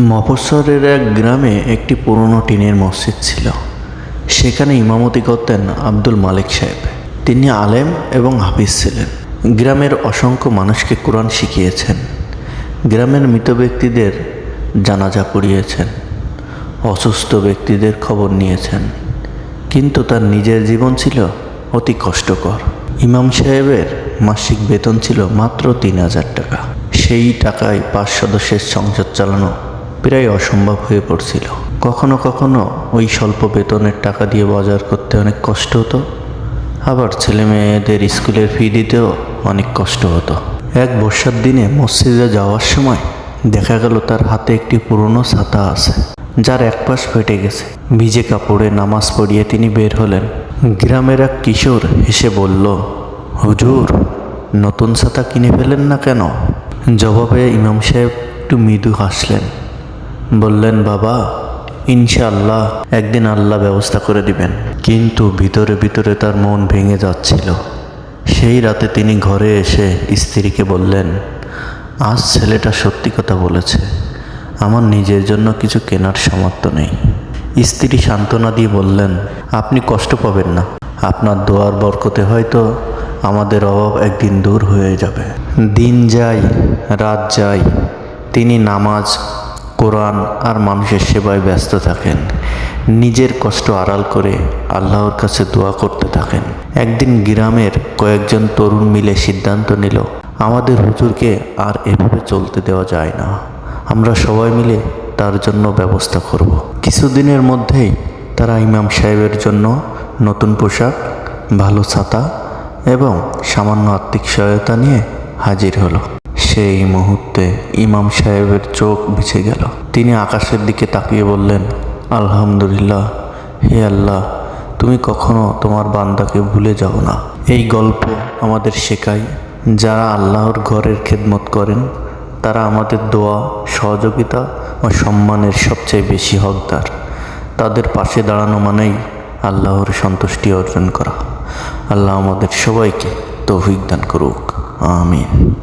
মফস্বরের এক গ্রামে একটি পুরনো টিনের মসজিদ ছিল। সেখানে ইমামতি করতেন আব্দুল মালিক সাহেব। তিনি আলেম এবং হাফিজ ছিলেন। গ্রামের অসংখ্য মানুষকে কোরআন শিখিয়েছেন। গ্রামের মৃত ব্যক্তিদের জানাজা পড়িয়েছেন। অসুস্থ ব্যক্তিদের খবর নিয়েছেন। কিন্তু তার নিজের জীবন ছিল অতি কষ্টকর। ইমাম সাহেবের মাসিক বেতন ছিল মাত্র তিন হাজার টাকা। সেই টাকায় পাঁচ সদস্যের সংসার চালানো প্রায় অসম্ভব হয়ে পড়ছিল। কখনো কখনো ওই স্বল্প বেতনের টাকা দিয়ে বাজার করতে অনেক কষ্ট হতো। আবার ছেলে মেয়েদের স্কুলের ফি দিতেও অনেক কষ্ট হতো। এক বর্ষার দিনে মসজিদে যাওয়ার সময় দেখা গেল তার হাতে একটি পুরনো ছাতা আছে, যার এক পাশ ফেটে গেছে। ভিজে কাপড়ে নামাজ পড়িয়ে তিনি বের হলেন। গ্রামের এক কিশোর এসে বলল, হুজুর, নতুন ছাতা কিনে ফেলেন না কেন? জবাবে ইমাম সাহেব একটু মৃদু হাসলেন। বললেন, বাবা, ইনশাআল্লাহ একদিন আল্লাহ ব্যবস্থা করে দিবেন। কিন্তু ভিতরে ভিতরে তার মন ভেঙে যাচ্ছিল। সেই রাতে তিনি ঘরে এসে স্ত্রীকে বললেন, আজ ছেলেটা সত্যি কথা বলেছে। আমার নিজের জন্য কিছু কেনার সামর্থ্য নেই। স্ত্রী সান্ত্বনা দিয়ে বললেন, আপনি কষ্ট পাবেন না। আপনার দোয়ার বরকতে হয়তো আমাদের অভাব একদিন দূর হয়ে যাবে। দিন যায়, রাত যায়, তিনি নামাজ কোরআন আর মানুষের সেবায় ব্যস্ত থাকেন। নিজের কষ্ট আড়াল করে আল্লাহর কাছে দোয়া করতে থাকেন। একদিন গ্রামের কয়েকজন তরুণ মিলে সিদ্ধান্ত নিল, আমাদের হুজুরকে আর এভাবে চলতে দেওয়া যায় না। আমরা সবাই মিলে তার জন্য ব্যবস্থা করব। কিছুদিনের মধ্যেই তারা ইমাম সাহেবের জন্য নতুন পোশাক, ভালো ছাতা এবং সামান্য আর্থিক সহায়তা নিয়ে হাজির হলো। সেই মুহূর্তে ইমাম সাহেবের চোখ বিছে গেল। তিনি আকাশের দিকে তাকিয়ে বললেন, আলহামদুলিল্লাহ, হে আল্লাহ, তুমি কখনো তোমার বান্দাকে ভুলে যাও না। এই গল্প আমাদের শেখায়, যারা আল্লাহর ঘরের খেদমত করেন, তারা আমাদের দোয়া, সহযোগিতা ও সম্মানের সবচেয়ে বেশি হকদার। তাদের পাশে দাঁড়ানো মানেই আল্লাহর সন্তুষ্টি অর্জন করা। আল্লাহ আমাদের সবাইকে তৌফিক দান করুক। আমিন।